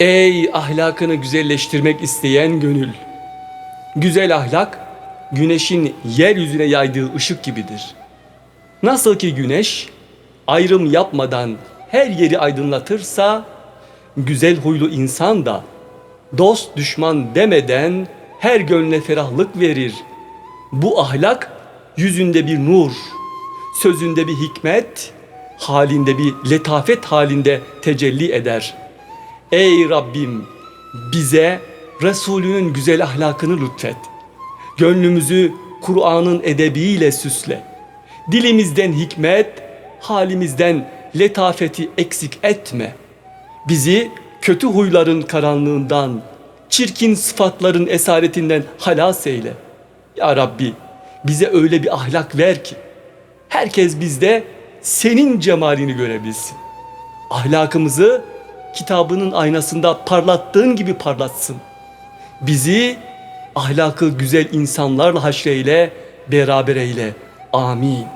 Ey ahlakını güzelleştirmek isteyen gönül! Güzel ahlak, güneşin yeryüzüne yaydığı ışık gibidir. Nasıl ki güneş, ayrım yapmadan her yeri aydınlatırsa, güzel huylu insan da dost düşman demeden her gönle ferahlık verir. Bu ahlak yüzünde bir nur, sözünde bir hikmet, halinde bir letafet halinde tecelli eder. Ey Rabbim bize Resulünün güzel ahlakını lütfet. Gönlümüzü Kur'an'ın edebiyle süsle. Dilimizden hikmet, halimizden letafeti eksik etme. Bizi kötü huyların karanlığından, çirkin sıfatların esaretinden halas eyle. Ya Rabbi bize öyle bir ahlak ver ki herkes bizde senin cemalini görebilsin. Ahlakımızı kitabının aynasında parlattığın gibi parlatsın. Bizi ahlakı güzel insanlarla haşreyle, beraber eyle. Amin.